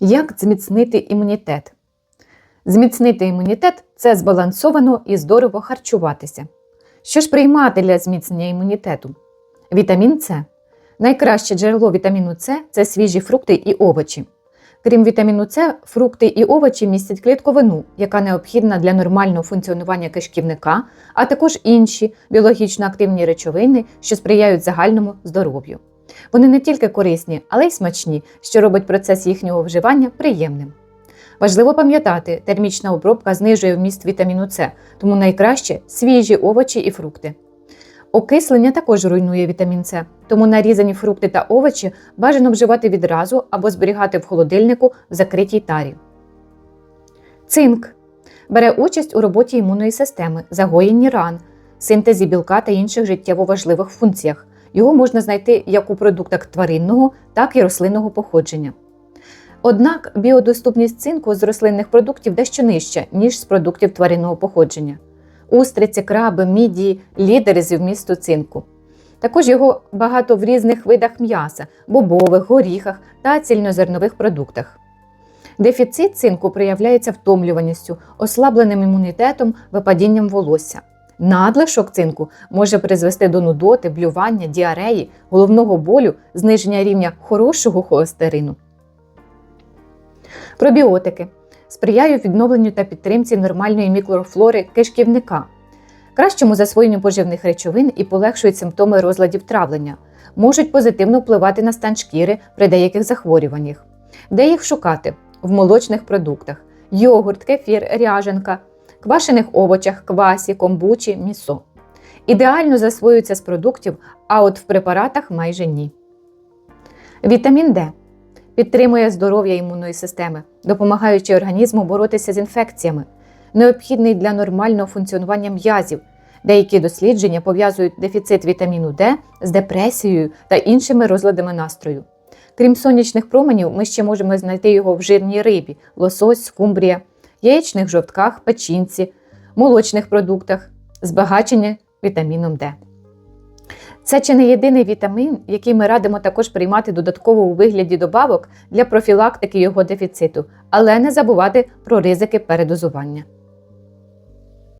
Як зміцнити імунітет? Зміцнити імунітет це збалансовано і здорово харчуватися. Що ж приймати для зміцнення імунітету? Вітамін С. Найкраще джерело вітаміну С це свіжі фрукти і овочі. Крім вітаміну С, фрукти і овочі містять клітковину, яка необхідна для нормального функціонування кишківника, а також інші біологічно активні речовини, що сприяють загальному здоров'ю. Вони не тільки корисні, але й смачні, що робить процес їхнього вживання приємним. Важливо пам'ятати, термічна обробка знижує вміст вітаміну С, тому найкраще свіжі овочі і фрукти. Окислення також руйнує вітамін С, тому нарізані фрукти та овочі бажано вживати відразу або зберігати в холодильнику в закритій тарі. Цинк бере участь у роботі імунної системи, загоєнні ран, синтезі білка та інших життєво важливих функціях. Його можна знайти як у продуктах тваринного, так і рослинного походження. Однак біодоступність цинку з рослинних продуктів дещо нижча, ніж з продуктів тваринного походження. Устриці, краби, мідії лідери з вмісту цинку. Також його багато в різних видах м'яса, бобових, горіхах та цільнозернових продуктах. Дефіцит цинку проявляється втомлюваністю, ослабленим імунітетом, випадінням волосся. Надлишок цинку може призвести до нудоти, блювання, діареї, головного болю, зниження рівня хорошого холестерину. Пробіотики сприяють відновленню та підтримці нормальної мікрофлори кишківника, кращому засвоєнню поживних речовин і полегшують симптоми розладів травлення, можуть позитивно впливати на стан шкіри при деяких захворюваннях. Де їх шукати? В молочних продуктах: йогурт, кефір, ряженка, квашених овочах, квасі, комбучі, місо. Ідеально засвоюються з продуктів, а от в препаратах майже ні. Вітамін Д підтримує здоров'я імунної системи, допомагаючи організму боротися з інфекціями, необхідний для нормального функціонування м'язів. Деякі дослідження пов'язують дефіцит вітаміну Д з депресією та іншими розладами настрою. Крім сонячних променів, ми ще можемо знайти його в жирній рибі, лосось, скумбрія, яєчних жовтках, печінці, молочних продуктах, збагачення вітаміном Д. Це чи не єдиний вітамін, який ми радимо також приймати додатково у вигляді добавок для профілактики його дефіциту, але не забувати про ризики передозування.